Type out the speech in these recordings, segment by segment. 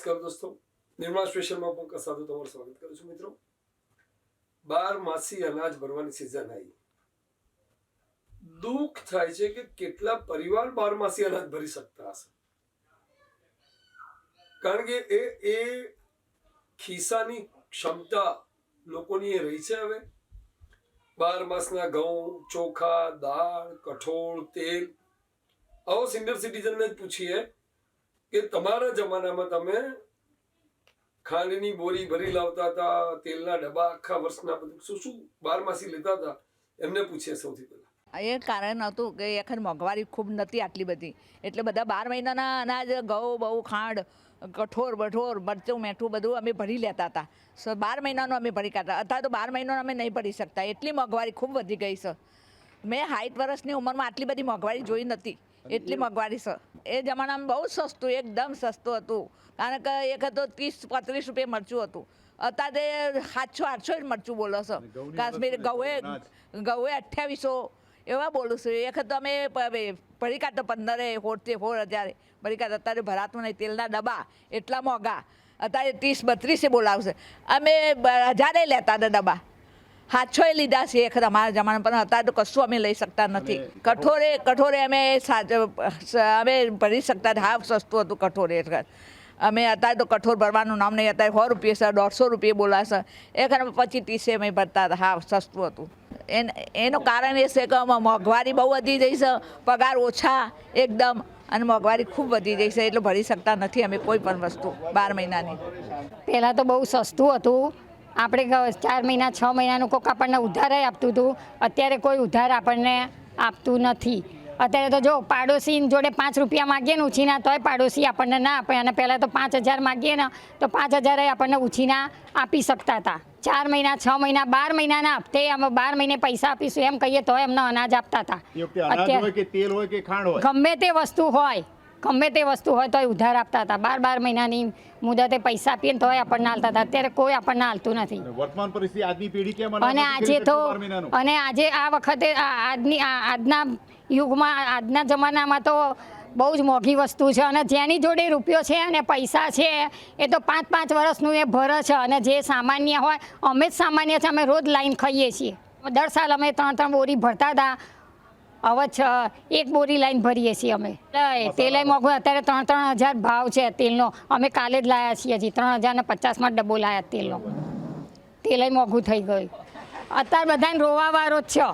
નમસ્કાર દોસ્તો નિર્મા સ્પેશિયલમાં પંકજ સાધુ તમારું સ્વાગત કરું છું મિત્રો બાર માસી અનાજ ભરવાની સિઝન આવી દુઃખ થાય છે કે કેટલા પરિવાર બાર માસી અનાજ ભરી શકતા હશે? કારણ કે એ એ ખિસ્સાની ક્ષમતા લોકોની એ રહી છે હવે. બાર માસના ઘઉં, ચોખા, દાળ, કઠોળ, તેલ. આવો સિનિયર સિટીઝનને જ પૂછીએ કે તમારા જમાનામાં તમે ખાંડની બોરી ભરી લાવતા હતા, તેલના ડબ્બા આખા વર્ષના બધું. શું શું બારમાસી લેતા હતા? એમને પૂછીએ સૌથી પહેલા. એ કારણ હતું કે એ મોંઘવારી ખૂબ નથી આટલી બધી. એટલે બધા બાર મહિનાના અનાજ, ઘઉં, બહુ ખાંડ, કઠોર, બઠોર, મરચું, મેઠું બધું અમે ભરી લેતા હતા. સો બાર મહિનાનું અમે ભરી કાઢતા. અત્યારે તો બાર મહિનાનું અમે નહીં ભરી શકતા. એટલી મોંઘવારી ખૂબ વધી ગઈ છે. મેં સાઠ વર્ષની ઉંમરમાં આટલી બધી મોંઘવારી જોઈ નથી એટલી મોંઘવારી છે એ જમાનામાં બહુ સસ્તું એકદમ સસ્તું હતું. કારણ કે એક હતો ત્રીસ પાંત્રીસ રૂપિયા મરચું હતું. અત્યારે સાતસો આઠસો જ મરચું બોલો છો. કાશ્મીર ઘઉએ ઘઉએ અઠ્યાવીસો એવા બોલું છું. એક તો અમે પ- તો પંદરે હોળથી હોળ હજારે. ભરીકા અત્યારે ભરાતું નહીં. તેલના ડબ્બા એટલા મોંઘા. અત્યારે ત્રીસ બત્રીસે બોલાવશે. અમે હજારે લેતા હતા ડબ્બા. હાથોએ લીધા છે ખરા અમારા જમાના પણ અત્યારે તો કશું અમે લઈ શકતા નથી. કઠોરે કઠોરે અમે સાચ- અમે ભરી શકતા હતા. હાવ સસ્તું હતું કઠોરે અમે અત્યારે તો કઠોર ભરવાનું નામ નહીં. અત્યારે સો રૂપિયા છે દોઢસો રૂપિયા બોલાશે એ ખરા પછી ત્રીસે અમે ભરતા હતા. હા સસ્તું હતું. એન એનું કારણ એ છે કે મોંઘવારી બહુ વધી જઈ છે. પગાર ઓછા એકદમ અને મોંઘવારી ખૂબ વધી જઈ છે. એટલે ભરી શકતા નથી અમે કોઈ પણ વસ્તુ બાર મહિનાની. પહેલાં તો બહુ સસ્તું હતું. આપણે ચાર મહિના છ મહિનાનું કોઈક આપણને ઉધાર આપતું હતું. અત્યારે કોઈ ઉધાર આપણને આપતું નથી. અત્યારે તો જો પાડોશી જોડે પાંચ રૂપિયા માગીએ ને ઉછીના તોય પાડોશી આપણને ના આપે. અને પહેલાં તો પાંચ હજાર માગીએ ને તો પાંચ હજારે આપણને ઉછીના આપી શકતા હતા. ચાર મહિના છ મહિના બાર મહિનાના હપ્તે અમે બાર મહિને પૈસા આપીશું એમ કહીએ તોય એમને અનાજ આપતા હતા. હોય? ગમે તે વસ્તુ હોય. ગમે તે વસ્તુ હોય તોય ઉધાર આપતા હતા. બાર બાર મહિનાની મુદતે પૈસા આપીએ ને તોય આપણને હાલતા હતા. અત્યારે કોઈ આપણને હાલતું નથી. વર્તમાન પરિસ્થિતિ આજની પેઢી કેમ અને આજે તો? અને આજે આ વખતે આ આજની આજના યુગમાં આજના જમાનામાં તો બહુ જ મોંઘી વસ્તુ છે અને જેની જોડે રૂપિયો છે અને પૈસા છે એ તો પાંચ પાંચ વર્ષનું એ ભરે છે અને જે સામાન્ય હોય અમે જ સામાન્ય છે અમે રોજ લાઈન ખાઈએ છીએ. દર સાલ અમે ત્રણ ત્રણ બોરી ભરતા હતા. હવે છ એક બોરી લાઈન ભરીએ છીએ અમે. તેલ મોંઘું અત્યારે ત્રણ ત્રણ હજાર ભાવ છે તેલનો. અમે કાલે જ લાયા છીએ હજી. ત્રણ હજાર ને પચાસમાં ડબ્બો લાયા તેલનો. તેલ મોંઘું થઈ ગયું. અત્યારે બધાને રોવાવાળો જ છે.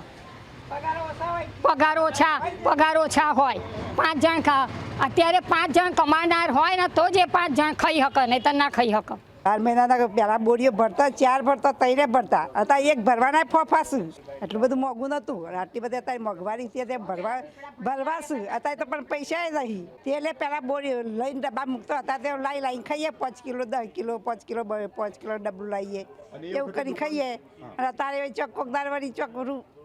પગાર ઓછા પગાર ઓછા હોય. પાંચ જણ ખા અત્યારે પાંચ જણ કમાનાર હોય ને તો જ એ પાંચ જણ ખાઈ શકે નહીં તો ના ખાઈ શકે બાર મહિનાના પહેલાં બોરીઓ ભરતા ચાર ભરતા તૈરે ભરતા. અત્યારે એક ભરવાના ફોફાશું એટલું બધું મોંઘું નહોતું. આટલી બધી અત્યારે મોંઘવારી છે તે ભરવા ભરવાશું અત્યારે તો પણ પૈસા નહીં. તેલે પહેલાં બોરી લઈને ડબ્બા મૂકતો. હતા તે લાઈ લાઈને ખાઈએ. પાંચ કિલો દસ કિલો પાંચ કિલો પાંચ કિલો ડબ્બુ લાવીએ એવું કરી ખાઈએ. અને અત્યારે ચોક કોકદાર વળી ચોક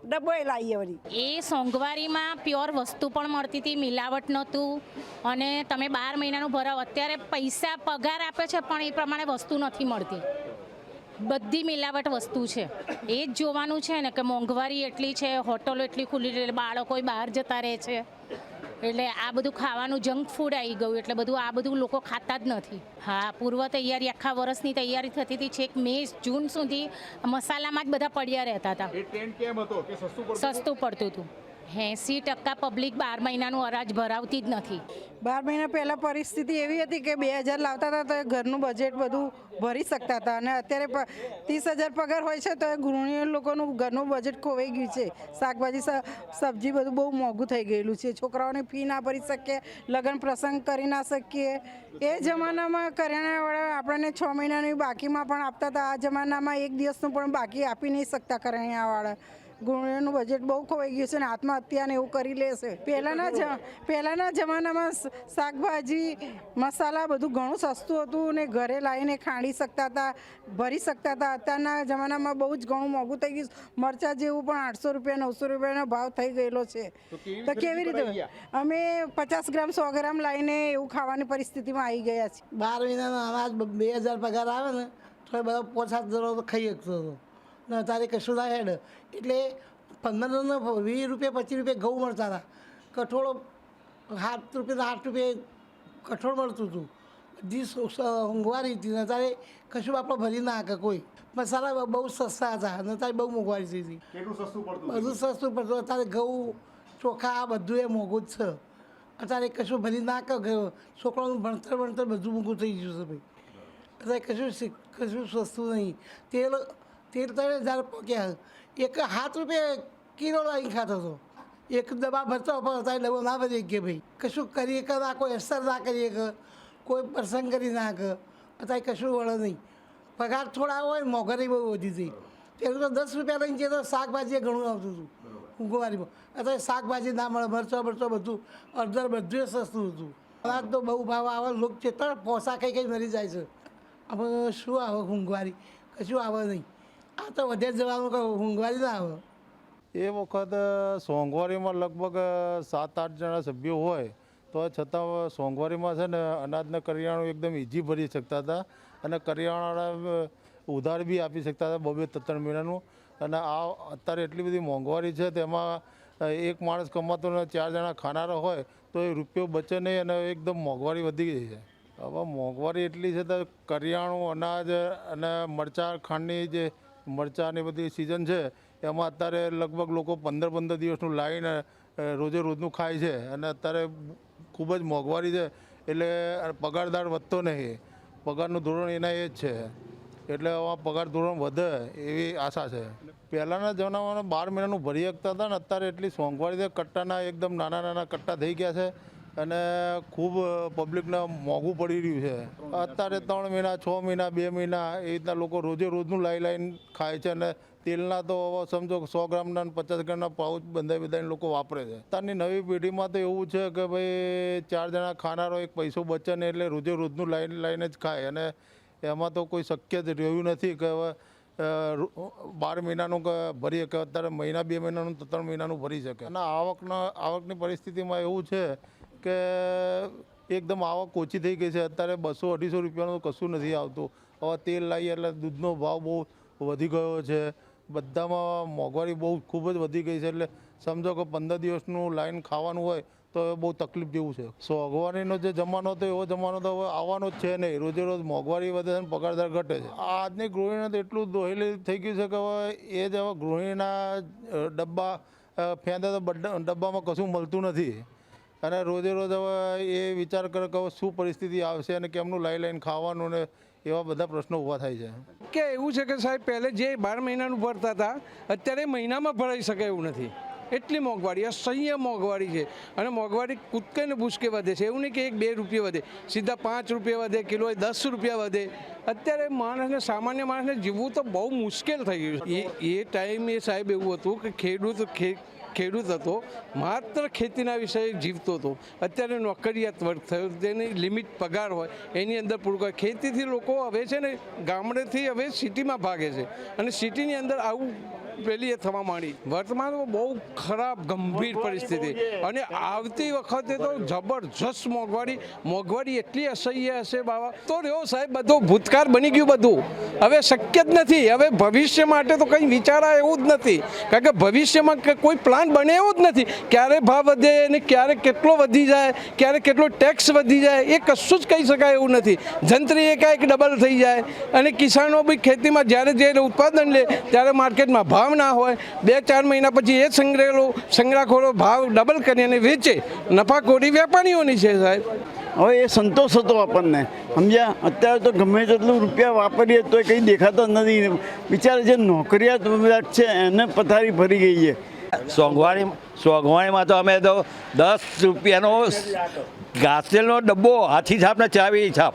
ડબ્બોય લાવીએ વળી. એ સોંગવારીમાં પ્યોર વસ્તુ પણ મળતી હતી, મિલાવટ નહોતું. અને તમે બાર મહિનાનું ભરાવ, અત્યારે પૈસા પગાર આપે છે, પણ એ પ્રમાણે વસ્તુ નથી મળતી. બધી મિલાવટ વસ્તુ છે. એ જ જોવાનું છે ને કે મોંઘવારી એટલી છે, હોટલો એટલી ખુલ્લી બાળકો બહાર જતા રહે છે. એટલે આ બધું ખાવાનું જંક ફૂડ આવી ગયું એટલે બધું આ બધું લોકો ખાતા જ નથી. હા પૂર્વ તૈયારી આખા વર્ષની તૈયારી થતી હતી છેક મે જૂન સુધી મસાલામાં જ બધા પડ્યા રહેતા હતા? સસ્તું પડતું હતું? એંસી ટકા પબ્લિક બાર મહિનાનું અરાજ ભરાવતી જ નથી. બાર મહિના પહેલાં પરિસ્થિતિ એવી હતી કે બે હજાર લાવતા હતા તો એ ઘરનું બજેટ બધું ભરી શકતા હતા અને અત્યારે ત્રીસ હજાર પગાર હોય છે તો એ ગૃહિણીઓ લોકોનું ઘરનું બજેટ ખોવાઈ ગયું છે. શાકભાજી સબ્જી બધું બહુ મોંઘું થઈ ગયેલું છે. છોકરાઓને ફી ના ભરી શકીએ, લગ્ન પ્રસંગ કરી ના શકીએ. એ જમાનામાં કરિયાણાવાળા આપણને છ મહિનાની બાકીમાં પણ આપતા હતા. આ જમાનામાં એક દિવસનું પણ બાકી આપી નહીં શકતા કરિયાણાવાળા. ગૃહિણીઓનું બજેટ બહુ ખોવાઈ ગયું છે ને આત્મહત્યાને એવું કરી લેશે પહેલાંના જ પહેલાંના જમાનામાં શાકભાજી મસાલા બધું ઘણું સસ્તું હતું ને ઘરે લાવીને ખાંડી શકતા હતા ભરી શકતા હતા. અત્યારના જમાનામાં બહુ જ ઘણું મોંઘું થઈ ગયું છે. મરચાં જેવું પણ આઠસો રૂપિયા નવસો રૂપિયાનો ભાવ થઈ ગયેલો છે. તો કેવી રીતે અમે પચાસ ગ્રામ સો ગ્રામ લાવીને એવું ખાવાની પરિસ્થિતિમાં આવી ગયા છીએ. બાર મહિનાનો અનાજ બે હજાર પગાર આવે ને તો એ બધા પાંચ સાત જણો તો ખાઈ શકતો હતો. ને અત્યારે કશું ના હેડ. એટલે પંદર વીસ રૂપિયા પચીસ રૂપિયા ઘઉં મળતા હતા. કઠોળ સાત રૂપિયા આઠ રૂપિયા કઠોળ મળતું હતું. બધી મોંઘવારી હતી. ને તારે કશું આપણે ભરી ના શકે કોઈ. મસાલા બહુ સસ્તા હતા. અને તારે બહુ મોંઘવારી થઈ હતી. કેટલું સસ્તું પડતું બધું સસ્તું પડતું. અત્યારે ઘઉં ચોખા આ બધું એ મોંઘું જ છે. અત્યારે કશું ભરી ના કે છોકરાનું ભણતર ભણતર બધું મોંઘું થઈ ગયું છે ભાઈ. અત્યારે કશું કશું સસ્તું નહીં. તેલ ત્રણ હજાર પક્યા એક સાત રૂપિયા કિલો લાવીને ખાતો હતો. એક દવા ભરતો અત્યારે ડબ્બો ના ભરી કે ભાઈ, કશું કરીએ કે ના, કોઈ અસર ના કરીએ કે, કોઈ પ્રસંગ કરી ના કે અત્યારે કશું વળે નહીં. પગાર થોડા હોય મોંઘવારી બહુ વધી હતી. પેલું તો દસ રૂપિયા લઈને જતો શાકભાજી ઘણું આવતું હતું. ઊંઘવારીમાં અત્યારે શાકભાજી ના મળે, મરચો મરચો બધું અડધર બધું સસ્તું હતું. અનાજ તો બહુ ભાવ આવે, લોક ચેતર પોસા ખાઈ કંઈ મરી જાય છે. હવે શું આવે ઊંઘવારી? કશું આવે નહીં. આ તો વધે જવાનું કે મોંઘવારી ના એ વખત સોંગવારીમાં લગભગ સાત આઠ જણા સભ્યો હોય, તો છતાં સોંગવારીમાં છે ને, અનાજને કરિયાણું એકદમ ઇઝી ભરી શકતા હતા. અને કરિયાણા ઉધાર બી આપી શકતા હતા બબે ત્રણ મહિનાનું. અને આ અત્યારે એટલી બધી મોંઘવારી છે, તેમાં એક માણસ કમાતો ને ચાર જણા ખાનારો હોય, તો એ રૂપિયો બચે નહીં અને એકદમ મોંઘવારી વધી ગઈ છે. હવે મોંઘવારી એટલી છે તો કરિયાણું, અનાજ અને મરચાં, ખાંડની જે મરચાંની બધી સિઝન છે, એમાં અત્યારે લગભગ લોકો પંદર પંદર દિવસનું લાવીને રોજે રોજનું ખાય છે. અને અત્યારે ખૂબ જ મોંઘવારી છે, એટલે પગારદાર વધતો નહીં. પગારનું ધોરણ એના એ જ છે. એટલે હવે પગાર ધોરણ વધે એવી આશા છે. પહેલાંના જમાનામાં બાર મહિનાનું ભરી શકતા હતા ને અત્યારે એટલી સોંઘવાળી છે, કટ્ટાના એકદમ નાના નાના કટ્ટા થઈ ગયા છે. અને ખૂબ પબ્લિકને મોંઘું પડી રહ્યું છે. અત્યારે ત્રણ મહિના, છ મહિના, બે મહિના એ રીતના લોકો રોજે રોજનું લાઈ લાઈન ખાય છે અને તેલના તો સમજો સો ગ્રામના પચાસ ગ્રામના પાઉચ બંધાઈ બંધાઈને લોકો વાપરે છે. અત્યારની નવી પેઢીમાં તો એવું છે કે ભાઈ ચાર જણા ખાનારો એક પૈસો બચે ને એટલે રોજે રોજનું લાઈન લાઈને જ ખાય અને એમાં તો કોઈ શક્ય જ રહ્યું નથી કે હવે બાર મહિનાનું ભરી શકે અત્યારે મહિના, બે મહિનાનું ત્રણ મહિનાનું ભરી શકે. અને આવકના, આવકની પરિસ્થિતિમાં એવું છે કે એકદમ આવક ઓછી થઈ ગઈ છે. અત્યારે બસો અઢીસો રૂપિયાનું કશું નથી આવતું. હવે તેલ લાવીએ એટલે દૂધનો ભાવ બહુ વધી ગયો છે. બધામાં મોંઘવારી બહુ ખૂબ જ વધી ગઈ છે. એટલે સમજો કે પંદર દિવસનું લાઈન ખાવાનું હોય તો એ બહુ તકલીફ જેવું છે. સોંગવારીનો જે જમાનો હતો, એવો જમાનો તો હવે આવવાનો જ છે નહીં. રોજે રોજ મોંઘવારી વધે છે અને પગારદાર ઘટે છે. આજની ગૃહિણીને તો એટલું દોહેલી થઈ ગયું છે કે હવે એ જ હવે ગૃહિણીના ડબ્બા ફેંદે તો ડબ્બામાં કશું મળતું નથી. અને રોજે રોજ હવે એ વિચાર કરે કે હવે શું પરિસ્થિતિ આવશે અને કેમનું લઈ લઈને ખાવાનું ને એવા બધા પ્રશ્નો ઊભા થાય છે. કે એવું છે કે સાહેબ, પહેલે જે બાર મહિનાનું ભરતા હતા, અત્યારે મહિનામાં ભરાઈ શકે એવું નથી. એટલી મોંઘવારી, અસહ્ય મોંઘવારી છે. અને મોંઘવારી કૂદકે ને ભૂસકે વધે છે. એવું નહીં કે એક બે રૂપિયા વધે. સીધા પાંચ રૂપિયા વધે કિલો દસ રૂપિયા વધે. અત્યારે માણસને, સામાન્ય માણસને જીવવું તો બહુ મુશ્કેલ થઈ ગયું છે. એ ટાઈમે સાહેબ એવું હતું કે ખેડૂત ખેડૂત હતો, માત્ર ખેતીના વિષય જીવતો હતો. અત્યારે નોકરિયાત વર્ગ થયો, તેની લિમિટ પગાર હોય, એની અંદર પૂરું ખેતીથી લોકો હવે છે ને, ગામડેથી હવે સિટીમાં ભાગે છે. અને સિટીની અંદર આવું પેલી એ થવા માંડી. વર્તમાનમાં બહુ ખરાબ, ગંભીર પરિસ્થિતિ. અને આવતી વખતે તો જબરજસ્ત મોંઘવારી મોંઘવારી એટલી અસહ્ય હશે બાબા તો રહ્યો સાહેબ, બધું ભૂતકાળ બની ગયું બધું. હવે શક્ય જ નથી. હવે ભવિષ્ય માટે તો કંઈ વિચારા એવું જ નથી. કારણ કે ભવિષ્યમાં કોઈ પ્લાન બને એવું જ નથી. ક્યારે ભાવ વધે અને ક્યારે કેટલો વધી જાય, ક્યારે કેટલો ટેક્સ વધી જાય, એ કશું જ કહી શકાય એવું નથી. જંત્રી એકાએક ડબલ થઈ જાય અને કિસાનો બી ખેતીમાં જ્યારે જ્યારે ઉત્પાદન લે, ત્યારે માર્કેટમાં ભાવ ના હોય. બે, ચાર મહિના પછી એ સંગ્રહેલો, સંગ્રહખોરો ભાવ ડબલ કરી અને વેચે. નફાખોરી વેપારીઓની છે સાહેબ. હવે એ સંતોષ હતો આપણને. સમજ્યા? અત્યારે તો ગમે તેટલું રૂપિયા વાપરીએ તો કંઈ દેખાતો નથી. બિચારા જે નોકરિયાત છે, એને પથારી ભરી ગઈ છે. સોંગવાણી સોંગવાણીમાં તો અમે તો દસ રૂપિયાનો ઘાસેલનો ડબ્બો હાથી છાપને ચાવી છાપ.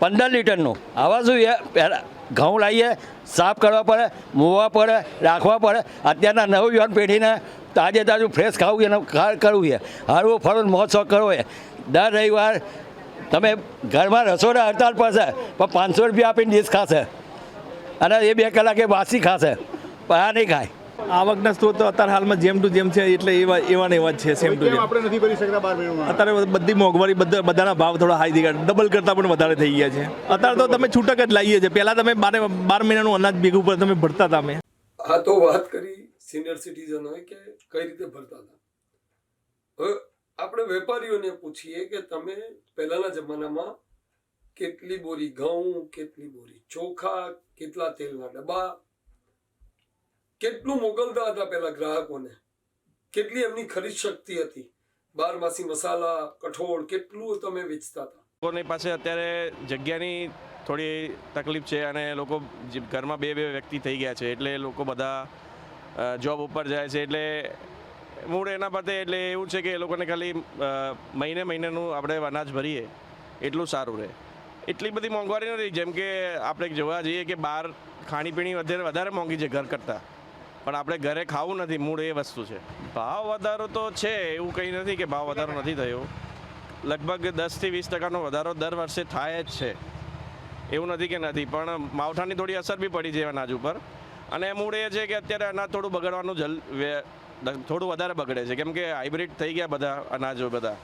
પંદર લીટરનો. આવા શું પહેલા ઘઉં લાવીએ, સાફ કરવા પડે, મોવા પડે, રાખવા પડે. અત્યારના નવ યુવાન પેઢીને તાજે તાજું ફ્રેશ ખાવું એને કરવું છે. હરવું ફરવું મોજ શોખ કરવો છે. દર રવિવાર તમે ઘરમાં રસોડા હડતાલ પડશે પણ પાંચસો રૂપિયા આપીને ડીશ ખાશે. અને એ બે કલાકે વાસી ખાશે. પણ આ નહીં ખાય. આવકના સ્ત્રોત અત્યારે હાલમાં જેમ ટુ જેમ છે એટલે એવા એવા ને એવા જ છે સેમ ટુ જેમ. આપણે નથી ભરી શકતા બાર મહિનામાં અત્યારે બધી મોંઘવારી બધા બધાના ભાવ થોડા હાઈ થઈ ગયા ડબલ કરતાં પણ વધારે થઈ ગયા છે. અત્યારે તો તમે છૂટક જ લાવીએ છીએ. પહેલાં તમે બારે બાર મહિનાનું અનાજ ભેગું પર તમે ભરતા હતા અમે. આ તો વાત કરી સિનિયર સિટીઝનોએ કે કઈ રીતે ભરતા હતા? હવે આપણે વેપારીઓને પૂછીએ કે તમે પહેલાના જમાનામાં કેટલી બોરી ઘઉં કેટલી બોરી ચોખા કેટલા તેલના ડબ્બા કેટલું મોકલતા હતા પેલા ગ્રાહકોને? કેટલી એમની ખરીદ શક્તિ હતી? બારમાસી મસાલા, કઠોળ, કેટલું તમે વેચતા હતા? લોકોની પાસે અત્યારે જગ્યાની થોડી તકલીફ છે અને લોકો ઘરમાં બે બે વ્યક્તિ થઈ ગયા છે એટલે લોકો બધા જોબ ઉપર જાય છે એટલે મૂળ એના પતે એટલે એવું છે કે એ લોકોને ખાલી મહિને મહિનેનું આપણે અનાજ ભરીએ, એટલું સારું રહે. એટલી બધી મોંઘવારી નથી, જેમ કે આપણે જોવા જઈએ કે બહાર ખાણીપીણી વધારે વધારે મોંઘી છે ઘર કરતાં. પણ આપણે ઘરે ખાવું નથી, મૂળ એ વસ્તુ છે. ભાવ વધારો તો છે, એવું કંઈ નથી કે ભાવ વધારો નથી થયો. લગભગ દસથી વીસ ટકાનો વધારો દર વર્ષે થાય જ છે. એવું નથી કે નથી, પણ માવઠાની થોડી અસર બી પડી છે અનાજ ઉપર. અને મૂળ એ છે કે અત્યારે અનાજ થોડું બગડવાનું જલ થોડું વધારે બગડે છે. કેમ કે હાઇબ્રિડ થઈ ગયા બધા અનાજો બધા.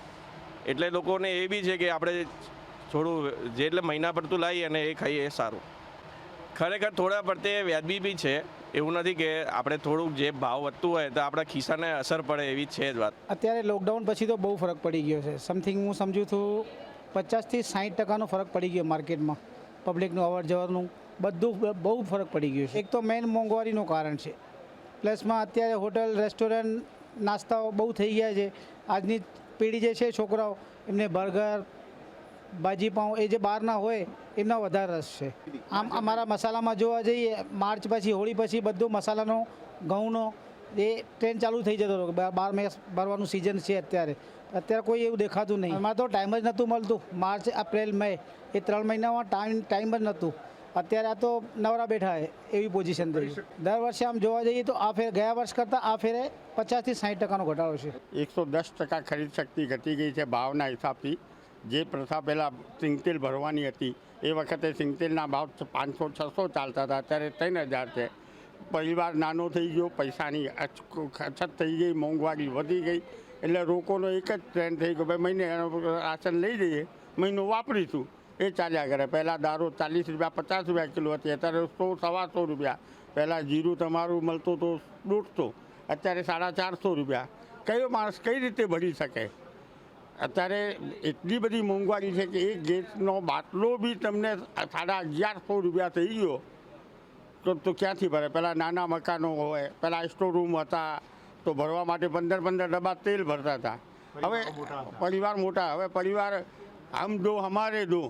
એટલે લોકોને એ બી છે કે આપણે થોડું જે એટલે મહિના પડતું લાવીએ અને એ ખાઈએ એ સારું. ખરેખર થોડા પડતે વ્યાજબી બી છે એવું નથી કે આપણે થોડુંક જે ભાવ વધતું હોય તો આપણા ખિસ્સાને અસર પડે એવી છે જ વાત. અત્યારે લોકડાઉન પછી તો બહુ ફરક પડી ગયો છે. સમથિંગ હું સમજું છું, પચાસથી સાઠ ટકાનો ફરક પડી ગયો માર્કેટમાં. પબ્લિકનું અવર જવરનું બધું બહુ ફરક પડી ગયો છે. એક તો મેઇન મોંઘવારીનું કારણ છે. પ્લસમાં અત્યારે હોટલ રેસ્ટોરન્ટ નાસ્તાઓ બહુ થઈ ગયા છે. આજની પેઢી જે છે છોકરાઓ, એમને બર્ગર ભાજી પાઉં એ જે બહારના હોય, એમનો વધારે રસ છે. આમ અમારા મસાલામાં જોવા જઈએ, માર્ચ પછી, હોળી પછી બધું મસાલાનો, ઘઉંનો, એ ટ્રેન ચાલુ થઈ જતો હતો બાર મેસ ભરવાનું સિઝન છે અત્યારે. અત્યારે કોઈ એવું દેખાતું નહીં. એમાં તો ટાઈમ જ નહોતું મળતું. માર્ચ, એપ્રિલ, મે, એ ત્રણ મહિનામાં ટાઈમ ટાઈમ જ નહોતું. અત્યારે આ તો નવરા બેઠા છે એવી પોઝિશન થઈ દર વર્ષે આમ જોવા જઈએ તો આ ફેર, ગયા વર્ષ કરતાં આ ફેરે પચાસથી સાઠ ટકાનો ઘટાડો છે. એકસો દસ ટકા ખરીદ શક્તિ ઘટી ગઈ છે ભાવના હિસાબથી. જે પ્રથા પહેલાં સિંગતેલ ભરવાની હતી, એ વખતે સિંગતેલના ભાવ પાંચસો, છસો ચાલતા હતા, અત્યારે ત્રણ હજાર છે. પરિવાર નાનો થઈ ગયો, પૈસાની અછ- અછત થઈ ગઈ, મોંઘવારી વધી ગઈ, એટલે રોકોનો એક જ ટ્રેન્ડ થઈ ગયો, ભાઈ મહિને રાશન લઈ જઈએ મહિનો વાપરીશું, એ ચાલ્યા કરે. પહેલાં દારૂ ચાલીસ રૂપિયા, પચાસ રૂપિયા કિલો હતી, અત્યારે સો સવાસો રૂપિયા. પહેલાં જીરું તમારું મળતું તો દોઢસો, અત્યારે સાડા ચારસો રૂપિયા. કયો માણસ કઈ રીતે ભરી શકે? અત્યારે એટલી બધી મોંઘવારી છે કે એક ગેસનો બાટલો બી તમને સાડા અગિયારસો રૂપિયા થઈ ગયો. તો તો ક્યાંથી ભરે? પહેલાં નાના મકાનો હોય પહેલાં સ્ટોરૂમ હતા તો ભરવા માટે પંદર પંદર ડબ્બા તેલ ભરતા હતા. હવે પરિવાર મોટા હવે પરિવાર આમ દો અમારે દો.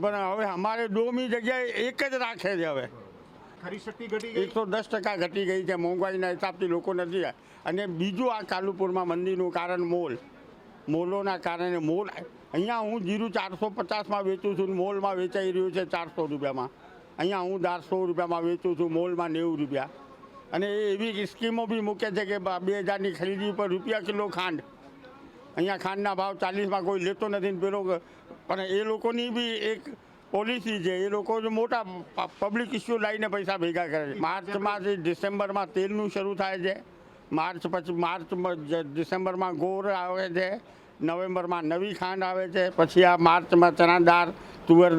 પણ હવે અમારે દોની જગ્યાએ એક જ રાખે છે હવે. એકસો દસ ટકા ઘટી ગઈ છે મોંઘવારીના હિસાબથી લોકો નથી અને બીજું આ કાલુપુરમાં મંદિરનું કારણ મોલ. મોલોના કારણે મોલ અહીંયા હું જીરું ચારસો પચાસમાં વેચું છું મોલમાં વેચાઈ રહ્યું છે ચારસો રૂપિયામાં. અહીંયા હું ચારસો રૂપિયામાં વેચું છું, મોલમાં નેવું રૂપિયા. અને એ એવી સ્કીમો બી મૂકે છે કે બે હજારની ખરીદી પર રૂપિયા કિલો ખાંડ. અહીંયા ખાંડના ભાવ ચાલીસમાં કોઈ લેતો નથી પેલો પણ એ લોકોની બી એક પોલિસી છે, એ લોકો જ મોટા પબ્લિક ઇસ્યુ લાવીને પૈસા ભેગા કરે છે. માર્ચમાંથી ડિસેમ્બરમાં તેલનું શરૂ થાય છે માર્ચ પછી માર્ચ ડિસેમ્બરમાં ગોળ આવે છે, નવેમ્બરમાં નવી ખાંડ આવે છે, પછી આ માર્ચમાં ચણા દાળ તુવેર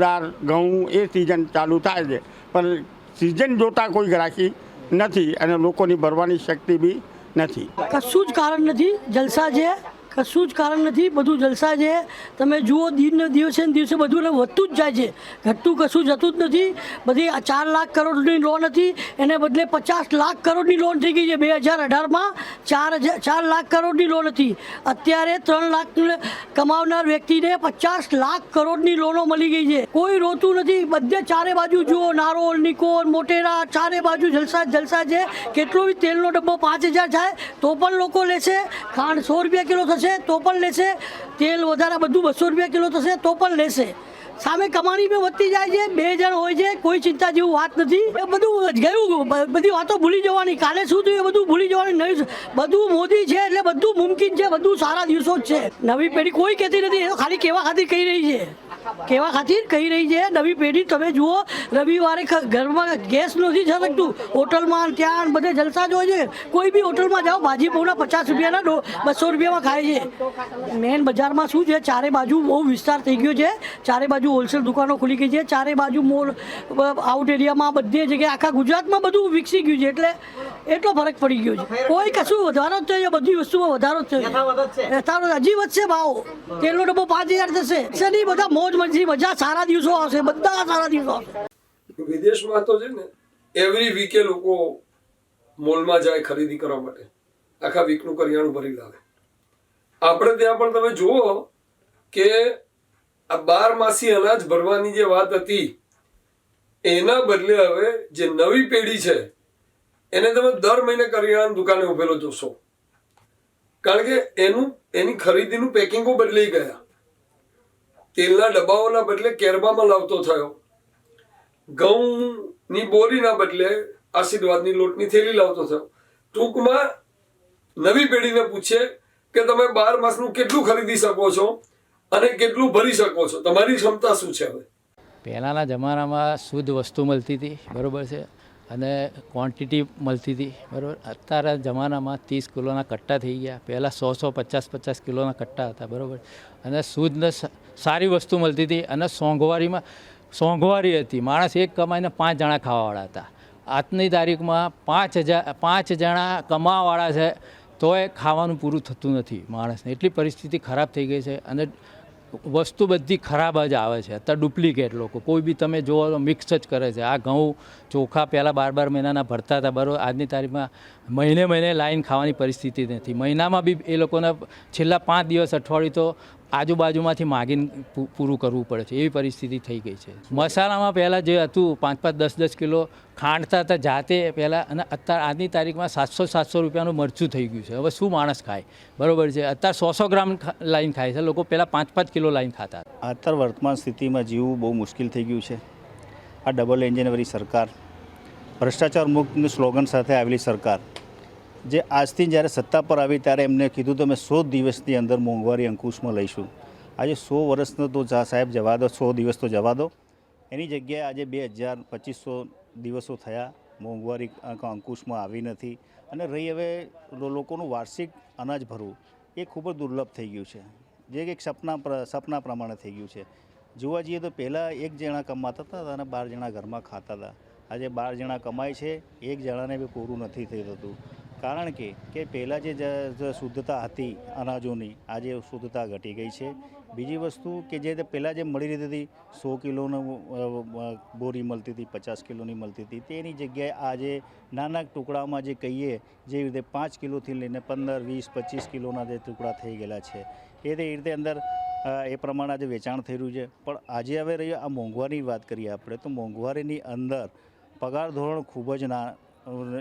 ઘઉં એ સિઝન ચાલુ થાય છે. પણ સિઝન જોતા કોઈ ગ્રાહકી નથી અને લોકોની ભરવાની શક્તિ બી નથી. કશું જ કારણ નથી. જલસા છે. કશું જ કારણ નથી, બધું જલસા છે. તમે જુઓ દિન દિવસે ને દિવસે બધું એટલે વધતું જ જાય છે. ઘટતું કશું જતું જ નથી. બધી આ ચાર લાખ કરોડની લોન હતી. એને બદલે પચાસ લાખ કરોડની લોન થઈ ગઈ છે. બે હજાર અઢારમાં ચાર હજાર ચાર લાખ કરોડની લોન હતી. અત્યારે ત્રણ લાખ કમાવનાર વ્યક્તિને પચાસ લાખ કરોડની લોનો મળી ગઈ છે. કોઈ રોતું નથી. બધે ચારે બાજુ જુઓ. નારોલ નિકોન મોટેરા, ચારે બાજુ જલસા જલસા છે. કેટલો બી તેલનો ડબ્બો પાંચ હજાર જાય, તો પણ લોકો લેશે ખાંડ સો રૂપિયા કિલો થશે. તો પણ લેશે. તેલ વધારે, બધું બસો રૂપિયા કિલો થશે, તો પણ લેશે. સામે કમાણી બી વધતી જાય છે, બે જણ હોય છે, કોઈ ચિંતા જેવું વાત નથી. એ બધું ગયું બધી વાતો ભૂલી જવાની. કાલે શું થયું એ બધું ભૂલી જવાની નહીં બધું મોદી છે, એટલે બધું મુમકિન છે, બધું સારા દિવસો જ છે. નવી પેઢી કોઈ કહેતી નથી, એ ખાલી કેવા ખાતી કહી રહી છે. કેવા ખાतिर કહી રહી છે? નવી પેઢી તમે જુઓ રવિવારે ઘરમાં ગેસ નથી છલકતું હોટલમાં ત્યાં બધે જલસા જ હોય છે. કોઈ બી હોટલમાં જાઓ ભાજી પૌના પચાસ રૂપિયાના ડો બસો રૂપિયામાં ખાય છે. મેન બજારમાં શું છે? ચારે બાજુ બહુ વિસ્તાર થઈ ગયો છે. ચારે બાજુ હોલસેલ દુકાનો ખુલી ગઈ છે. ચારે બાજુ મોલ આઉટ એરિયામાં બધી જગ્યાએ આખા ગુજરાતમાં બધું વિકસી ગયું છે. એટલે એટલો ફરક પડી ગયો છે. કોઈ કશું વધારો જ થયો બધી વસ્તુમાં વધારો જ થયો યથાવત હજી વધશે ભાવ. તેલનો ડબ્બો પાંચ હજાર થશે. બધા મોજ મોજ મજી મજા સારા દિવસો આવશે બધા સારા દિવસો આવશે વિદેશમાં તો છે ને એવરી વીકે લોકો મોલમાં જાય ખરીદી કરવા માટે. આખા વીકનું કરિયાણું ભરી લાવે. આપણે ત્યાં પણ તમે જુઓ કે આ બાર માસી અનાજ ભરવાની જે વાત હતી, એના બદલે હવે જે નવી પેઢી છે, એને તમે દર મહિને કરિયાણાની દુકાને ઉભેલો જોશો. કારણ કે એનું, એની ખરીદીનું પેકિંગો બદલાઈ ગયા. તેલના ડબ્બાઓના બદલે કેરબામાં લાવતો થયો. ઘઉંની બોરીના બદલે આશીર્વાદની લોટની થેલી લાવતો થયો. ટૂંકમાં નવી પેઢીને પૂછે કે તમે બાર માસનું કેટલું ખરીદી શકો છો અને કેટલું ભરી શકો છો? તમારી ક્ષમતા શું છે હવે? પહેલાંના જમાનામાં શુદ્ધ વસ્તુ મળતી હતી, બરાબર છે? અને ક્વોન્ટિટી મળતી હતી, બરાબર? અત્યારે જમાનામાં ત્રીસ કિલોના કટ્ટા થઈ ગયા. પહેલાં સો સો પચાસ પચાસ કિલોના કટ્ટા હતા, બરાબર? અને શુદ્ધ સારી વસ્તુ મળતી હતી અને સોંઘવારીમાં, સોંઘવારી હતી. માણસ એક કમાઈને પાંચ જણા ખાવાવાળા હતા. આજની તારીખમાં પાંચ હજાર પાંચ જણા કમાવાવાળા છે, તોય ખાવાનું પૂરું થતું નથી માણસને. એટલી પરિસ્થિતિ ખરાબ થઈ ગઈ છે અને વસ્તુ બધી ખરાબ જ આવે છે. અત્યારે ડુપ્લિકેટ લોકો. કોઈ બી તમે જોવો મિક્સ જ કરે છે. આ ઘઉં ચોખા પહેલાં બાર બાર મહિનાના ભરતા હતા. બરાબર. આજની તારીખમાં મહિને મહિને લાઈન ખાવાની પરિસ્થિતિ નથી. મહિનામાં બી એ લોકોને છેલ્લા પાંચ દિવસ અઠવાડિયું તો આજુબાજુમાંથી માગીને પૂરું કરવું પડે છે. એવી પરિસ્થિતિ થઈ ગઈ છે. મસાલામાં પહેલાં જે હતું પાંચ પાંચ દસ દસ કિલો ખાંડતા હતા જાતે પહેલાં અને અત્યારે, આજની તારીખમાં સાતસો સાતસો રૂપિયાનું મરચું થઈ ગયું છે. હવે શું માણસ ખાય? બરાબર છે. અત્યારે સો સો ગ્રામ લાઈન ખાય છે. લોકો પહેલાં પાંચ પાંચ કિલો લાઈન ખાતા અત્યારે વર્તમાન સ્થિતિમાં જીવવું બહુ મુશ્કેલ થઈ ગયું છે. આ ડબલ એન્જિનવાળી સરકાર. ભ્રષ્ટાચાર મુક્ત સ્લોગન સાથે આવેલી સરકાર. જે આજથી જ્યારે સત્તા પર આવી ત્યારે એમને કીધું તો અમે સો દિવસની અંદર મોંઘવારી અંકુશમાં લઈશું. આજે સો વર્ષનો તો સાહેબ જવા દો, સો દિવસ તો જવા દો. એની જગ્યાએ આજે બે હજાર પચીસો દિવસો થયા, મોંઘવારી અંક- અંકુશમાં આવી નથી અને રહી હવે લોકોનું વાર્ષિક અનાજ ભરવું. એ ખૂબ જ દુર્લભ થઈ ગયું છે. જે એક સપના સપના પ્રમાણે થઈ ગયું છે. જોવા જઈએ તો પહેલાં એક જણા કમાતા હતા અને બાર જણા ઘરમાં ખાતા હતા. આજે બાર જણા કમાય છે, એક જણાને બી પૂરું નથી થઈ થતું. કારણ કે કે પહેલાં જે શુદ્ધતા હતી અનાજોની, આજે શુદ્ધતા ઘટી ગઈ છે. બીજી વસ્તુ કે જે પહેલાં જે મળી રહેતી હતી, સો કિલોનું બોરી મળતી હતી, પચાસ કિલોની મળતી હતી, તેની જગ્યાએ આજે નાના ટુકડામાં જે કહીએ જેવી રીતે પાંચ કિલોથી લઈને પંદર, વીસ, પચીસ કિલોના જે ટુકડા થઈ ગયેલા છે. એ રીતે અંદર એ પ્રમાણે આજે વેચાણ થઈ રહ્યું છે. પણ આજે હવે રહી આ મોંઘવારીની વાત કરીએ આપણે, તો મોંઘવારીની અંદર પગાર ધોરણ ખૂબ જ ના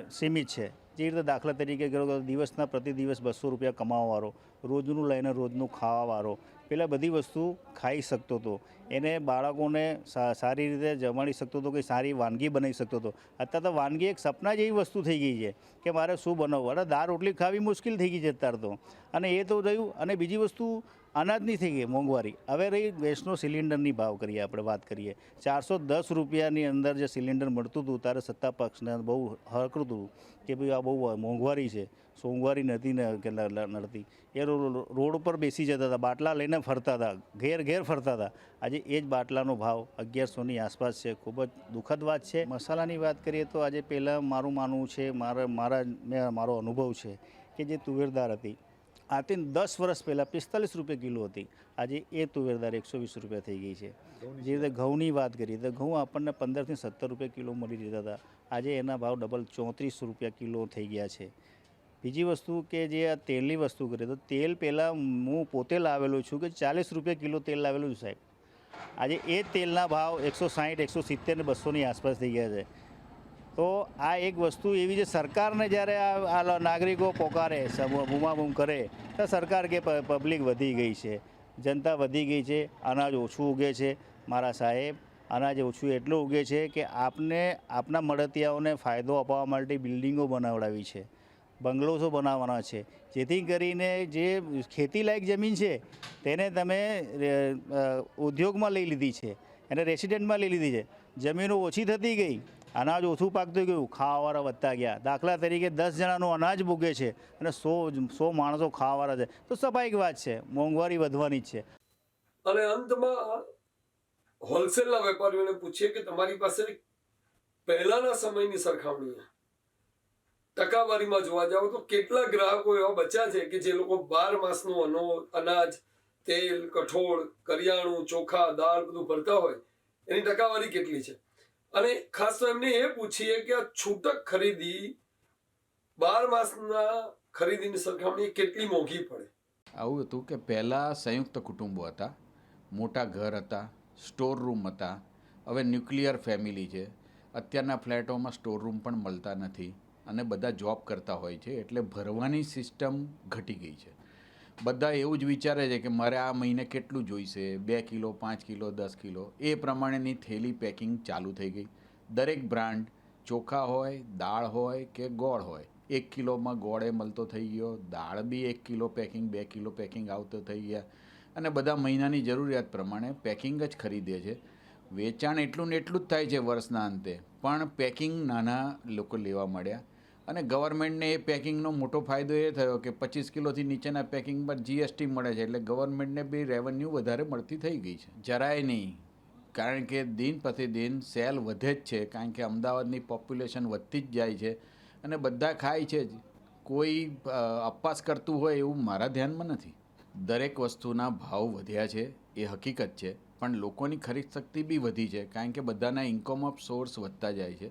સીમિત છે. જે રીતે દાખલા તરીકે દિવસના પ્રતિ દિવસ બસો રૂપિયા કમાવાવાળો રોજનું લઈને રોજનું ખાવાવાળો, પેલા બધી વસ્તુ ખાઈ શકતો હતો. એને બાળકોને સારી રીતે જમાડી શકતો હતો કે સારી વાનગી બનાવી શકતો હતો. અત્યારે તો વાનગી એક સપના જેવી વસ્તુ થઈ ગઈ છે કે મારે શું બનાવવું? અરે દાળ રોટલી ખાવી મુશ્કેલ થઈ ગઈ છે અત્યારે તો. અને એ તો રહ્યું અને બીજી વસ્તુ અનાજની થઈ ગઈ મોંઘવારી. હવે રહી ગેસનો સિલિન્ડરની ભાવ કરીએ આપણે વાત કરીએ. ચારસો દસ રૂપિયાની અંદર જે સિલિન્ડર મળતું હતું, ત્યારે સત્તા પક્ષને બહુ હરકતું હતું કે ભાઈ આ બહુ મોંઘવારી છે. સોમવારી નથી કે નડતી. એ રોડ ઉપર બેસી જતા હતા, બાટલા લઈને ફરતા હતા, ઘેર ઘેર ફરતા હતા. આજે એ જ બાટલાનો ભાવ અગિયારસોની આસપાસ છે. ખૂબ જ દુઃખદ વાત છે. મસાલાની વાત કરીએ તો આજે પહેલાં મારું માનવું છે, મારા મારા, મેં મારો અનુભવ છે કે જે તુવેરદાર હતી આથી દસ વર્ષ પહેલાં પિસ્તાલીસ રૂપિયા કિલો હતી. આજે એ તુવેરદાર એકસો વીસ રૂપિયા થઈ ગઈ છે. જે રીતે ઘઉંની વાત કરીએ તો ઘઉં આપણને પંદરથી સત્તર રૂપિયા કિલો મળી રહેતા હતા. આજે એના ભાવ ડબલ ચોત્રીસ રૂપિયા કિલો થઈ ગયા છે. બીજી વસ્તુ કે જે આ તેલની વસ્તુ કરીએ તો તેલ પહેલાં હું પોતે લાવેલો છું કે ચાલીસ રૂપિયા કિલો તેલ લાવેલું છું સાહેબ. આજે એ તેલના ભાવ એકસો સાહીઠ એકસો સિત્તેર ને બસોની આસપાસ થઈ ગયા છે. તો આ એક વસ્તુ એવી છે, સરકારને જ્યારે આ નાગરિકો પોકારે બૂમાબૂમ કરે, તો સરકાર કે પબ્લિક વધી ગઈ છે. જનતા વધી ગઈ છે, અનાજ ઓછું ઉગે છે. મારા સાહેબ, અનાજ ઓછું એટલું ઉગે છે કે આપને, આપના મળતિયાઓને ફાયદો અપાવવા માટે બિલ્ડિંગો બનાવડાવી છે, બંગલોસો બનાવવાના છે. જેથી કરીને જે ખેતીલાયક જમીન છે, તેને તમે ઉદ્યોગમાં લઈ લીધી છે, એને રેસિડેન્ટમાં લઈ લીધી છે. જમીનો ઓછી થતી ગઈ અનાજ ઓછું પાકતું ગયું, ખાવાવાળા વધતા ગયા. દાખલા તરીકે દસ જણાનું અનાજ ભૂગે છે અને સો સો માણસો ખાવાવાળા છે. તો સ્વાભાવિક વાત છે, મોંઘવારી વધવાની જ છે. અને અંતમાં હોલસેલના વેપારીઓને પૂછીએ કે તમારી પાસે પહેલાના સમયની સરખામણીએ ટકાવારીમાં જોવા જાવ તો કેટલા ગ્રાહકો એવા બચ્યા છે કે જે લોકો બાર માસનું અનો, અનાજ, તેલ, કઠોળ, કરિયાણું, ચોખા, દાળ બધું ભરતા હોય, એની ટકાવારી કેટલી છે? અને ખાસ તો એમને એ પૂછીએ કે આ છૂટક ખરીદી બાર માસના ખરીદીની સરખામણીએ કેટલી મોંઘી પડે? આવું હતું કે પહેલાં સંયુક્ત કુટુંબો હતા, મોટા ઘર હતા સ્ટોર રૂમ હતા. હવે ન્યુક્લિયર ફેમિલી છે. અત્યારના ફ્લેટોમાં સ્ટોર રૂમ પણ મળતા નથી અને બધા જોબ કરતા હોય છે, એટલે ભરવાની સિસ્ટમ ઘટી ગઈ છે. બધા એવું જ વિચારે છે કે મારે આ મહિને કેટલું જોઈશે? બે કિલો, પાંચ કિલો, દસ કિલો? એ પ્રમાણેની થેલી પેકિંગ ચાલુ થઈ ગઈ. દરેક બ્રાન્ડ ચોખા હોય, દાળ હોય કે ગોળ હોય. એક કિલોમાં ગોળે મળતો થઈ ગયો. દાળ બી એક કિલો પેકિંગ, બે કિલો પેકિંગ આવતો થઈ ગયા. અને બધા મહિનાની જરૂરિયાત પ્રમાણે પેકિંગ જ ખરીદે છે. વેચાણ એટલું ને એટલું જ થાય છે વર્ષના અંતે. પણ પેકિંગ નાના લોકો લેવા મળ્યા અને ગવર્મેન્ટને એ પેકિંગનો મોટો ફાયદો એ થયો કે પચીસ કિલોથી નીચેના પેકિંગ પર જીએસટી મળે છે એટલે ગવર્મેન્ટને બી રેવન્યુ વધારે મળતી થઈ ગઈ છે. જરાય નહીં. કારણ કે દિન પ્રતિદિન સેલ વધે જ છે. કારણ કે અમદાવાદની પોપ્યુલેશન વધતી જ જાય છે અને બધા ખાય છે જ. કોઈ અપવાસ કરતું હોય એવું મારા ધ્યાનમાં નથી. દરેક વસ્તુના ભાવ વધ્યા છે, એ હકીકત છે. પણ લોકોની ખરીદ શક્તિ બી વધી છે. કારણ કે બધાના ઇન્કમ ઓફ સોર્સ વધતા જાય છે.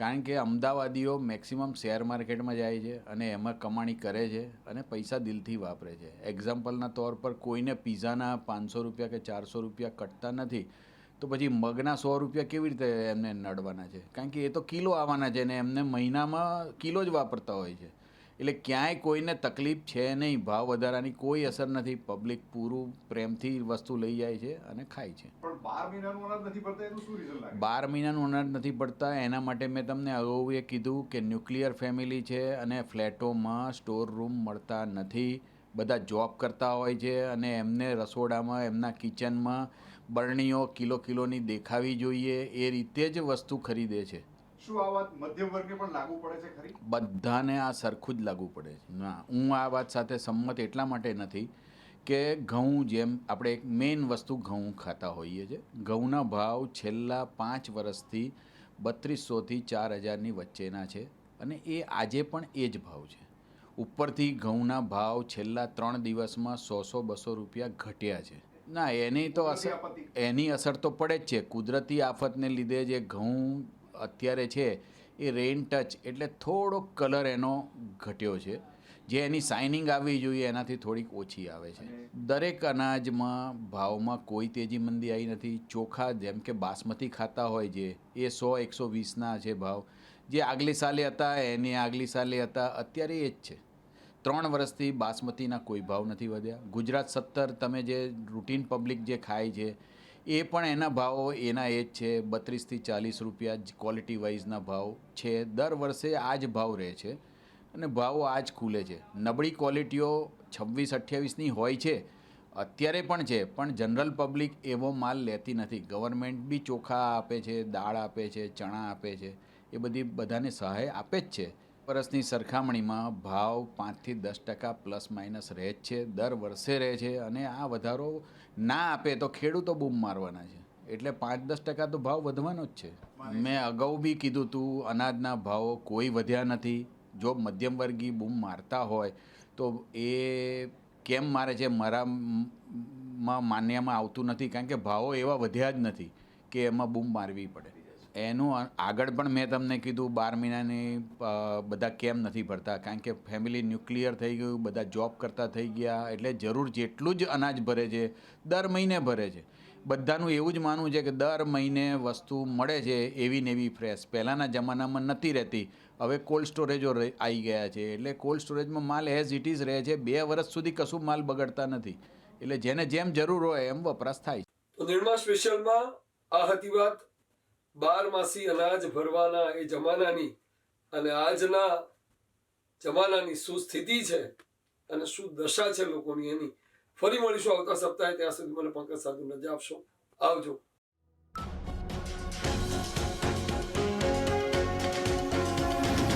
કારણ કે અમદાવાદીઓ મેક્સિમમ શેર માર્કેટમાં જાય છે અને એમાં કમાણી કરે છે અને પૈસા દિલથી વાપરે છે. એક્ઝામ્પલના તौर પર કોઈને પીઝાના પાંચસો રૂપિયા કે ચારસો રૂપિયા કટતા નથી, તો પછી મગના સો રૂપિયા કેવી રીતે એમને નડવાના છે? કારણ કે એ તો કિલો આવવાના છે ને એમને મહિનામાં કિલો જ વાપરતા હોય છે. એટલે ક્યાંય કોઈને તકલીફ છે નહીં ભાવ વધારાની કોઈ અસર નથી. પબ્લિક પૂરું પ્રેમથી વસ્તુ લઈ જાય છે અને ખાય છે. પણ બાર મહિનાનું અનાજ નથી ભરતા એનું શું રીઝન લાગે? બાર મહિનાનું અનાજ નથી પડતા એના માટે મેં તમને અગાઉ એ કીધું કે ન્યુક્લિયર ફેમિલી છે અને ફ્લેટોમાં સ્ટોર રૂમ મળતા નથી. બધા જોબ કરતા હોય છે અને એમને રસોડામાં એમના કિચનમાં બરણીઓ કિલો કિલોની દેખાવી જોઈએ એ રીતે જ વસ્તુ ખરીદે છે. શું આ વાત મધ્યમ વર્ગને પણ લાગુ પડે છે ખરી? બધાને આ સરખું જ લાગુ પડે છે. ના હું આ વાત સાથે સંમત એટલા માટે નથી કે ઘઉં જેમ આપણે એક મેઇન વસ્તુ ઘઉં ખાતા હોઈએ છીએ ઘઉંના ભાવ છેલ્લા પાંચ વર્ષથી બત્રીસોથી ચાર હજારની વચ્ચેના છે અને એ આજે પણ એ જ ભાવ છે. ઉપરથી ઘઉંના ભાવ છેલ્લા ત્રણ દિવસમાં સો સો બસો રૂપિયા ઘટ્યા છે. ના એની તો અસર એની અસર તો પડે જ છે. કુદરતી આફતને લીધે જે ઘઉં અત્યારે છે એ રેઇન ટચ એટલે થોડોક કલર એનો ઘટ્યો છે. જે એની શાઇનિંગ આવવી જોઈએ એનાથી થોડીક ઓછી આવે છે. દરેક અનાજમાં ભાવમાં કોઈ તેજી મંદી આવી નથી. ચોખા જેમ કે બાસમતી ખાતા હોય જે એ સો એકસો વીસના છે ભાવ. જે આગલી સાલે હતા એની આગલી સાલે હતા અત્યારે એ જ છે. ત્રણ વર્ષથી બાસમતીના કોઈ ભાવ નથી વધ્યા. ગુજરાત સત્તર તમે જે રૂટીન પબ્લિક જે ખાય છે એ પણ એના ભાવો એના એ જ છે. બત્રીસથી ચાલીસ રૂપિયા ક્વોલિટી વાઇઝના ભાવ છે. દર વર્ષે આ જ ભાવ રહે છે અને ભાવો આ જ ખુલે છે. નબળી ક્વોલિટીઓ છવ્વીસ અઠ્યાવીસની હોય છે. અત્યારે પણ છે, પણ જનરલ પબ્લિક એવો માલ લેતી નથી. ગવર્મેન્ટ બી ચોખા આપે છે, દાળ આપે છે, ચણા આપે છે. એ બધી બધાને સહાય આપે જ છે. વર્ષની સરખામણીમાં ભાવ પાંચથી દસ ટકા પ્લસ માઇનસ રહે જ છે દર વર્ષે રહે છે અને આ વધારો ના આપે તો ખેડૂતો બૂમ મારવાના છે. એટલે પાંચ દસ ટકા તો ભાવ વધવાનો જ છે. મેં અગાઉ બી કીધું હતું અનાજના ભાવો કોઈ વધ્યા નથી. જો મધ્યમ વર્ગી બૂમ મારતા હોય તો એ કેમ મારે છે મારામાં માન્યમાં આવતું નથી? કારણ કે ભાવો એવા વધ્યા જ નથી કે એમાં બૂમ મારવી પડે. એનું આગળ પણ મેં તમને કીધું, બાર મહિનાની બધા કેમ નથી ભરતા. કારણ કે ફેમિલી ન્યુક્લિયર થઈ ગયું, બધા જોબ કરતા થઈ ગયા, એટલે જરૂર જેટલું જ અનાજ ભરે છે, દર મહિને ભરે છે. બધાનું એવું જ માનવું છે કે દર મહિને વસ્તુ મળે છે એવી ને એવી ફ્રેશ પહેલાંના જમાનામાં નથી રહેતી. હવે કોલ્ડ સ્ટોરેજો આવી ગયા છે. એટલે કોલ્ડ સ્ટોરેજમાં માલ એઝ ઇટ ઇઝ રહે છે. બે વર્ષ સુધી કશું માલ બગડતા નથી. એટલે જેને જેમ જરૂર હોય એમ વપરાશ થાય તો નિર્મા સ્પેશિયલમાં આ હતી વાત બાર માસી અનાજ ભરવાના એ જમાનાની અને આજના જમાનાની શું સ્થિતિ છે અને શું દશા છે લોકોની એની. ફરી મળીશું આવતા સપ્તાહે. ત્યાં સુધી મને પંકજ સાધુ રજા આપશો. આવજો.